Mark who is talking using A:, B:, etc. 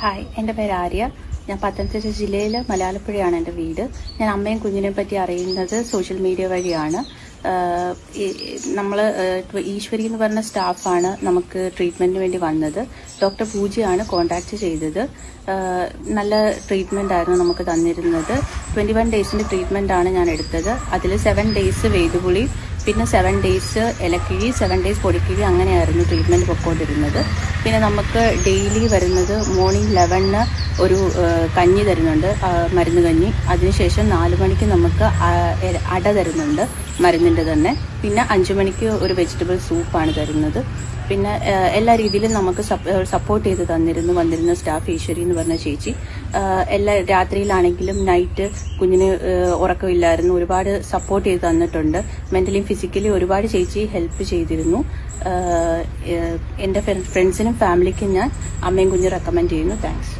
A: Hi എന്റെ പേര് ആര്യ. ഞാൻ പത്തനംതിട്ട ജില്ലയിൽ മലയാളപ്പുഴയാണ് എന്റെ വീട്. ഞാൻ അമ്മയും കുഞ്ഞിനെ പറ്റി അറിയുന്നത് സോഷ്യൽ മീഡിയ വഴിയാണ്. നമ്മൾ ഈശ്വരി എന്ന് പറഞ്ഞ സ്റ്റാഫാണ് നമുക്ക് ട്രീറ്റ്മെന്റിന് വേണ്ടി വന്നത്. ഡോക്ടർ പൂജയാണ് കോണ്ടാക്ട് ചെയ്തത്. നല്ല ട്രീറ്റ്മെന്റ് ആയിരുന്നു നമുക്ക് തന്നിരുന്നത്. ട്വന്റി വൺ ഡേയ്സിന്റെ ട്രീറ്റ്മെന്റ് ആണ് ഞാൻ എടുത്തത്. അതിൽ സെവൻ ഡേയ്സ് വേദുപുളി പിന്നെ സെവൻ ഡേയ്സ് ഇലക്കിഴി സെവൻ ഡേയ്സ് പൊടിക്കിഴി അങ്ങനെയായിരുന്നു ട്രീറ്റ്മെന്റ് പൊക്കോണ്ടിരുന്നത്. പിന്നെ നമുക്ക് ഡെയിലി വരുന്നത് മോർണിംഗ് ലെവനിന് ഒരു കഞ്ഞി തരുന്നുണ്ട് മരുന്ന് കഞ്ഞി. അതിനുശേഷം നാല് മണിക്ക് നമുക്ക് അട തരുന്നുണ്ട് മരുന്നിന്റെ തന്നെ. പിന്നെ അഞ്ച് മണിക്ക് ഒരു വെജിറ്റബിൾ സൂപ്പാണ് തരുന്നത്. പിന്നെ എല്ലാ രീതിയിലും നമുക്ക് സപ്പോർട്ട് ചെയ്ത് തന്നിരുന്നു വന്നിരുന്ന സ്റ്റാഫ് ഈശ്വരി എന്ന് പറഞ്ഞ ചേച്ചി. എല്ലാ രാത്രിയിലാണെങ്കിലും നൈറ്റ് കുഞ്ഞിന് ഉറക്കമില്ലായിരുന്നു. ഒരുപാട് സപ്പോർട്ട് ചെയ്ത് തന്നിട്ടുണ്ട്. മെന്റലി ഫിസിക്കലി ഒരുപാട് ചേച്ചി ഹെൽപ്പ് ചെയ്തിരുന്നു. എന്റെ ഫ്രണ്ട്സിനും ഫാമിലിക്കും ഞാൻ അമ്മയും കുഞ്ഞും റെക്കമെൻഡ് ചെയ്യുന്നു. താങ്ക്സ്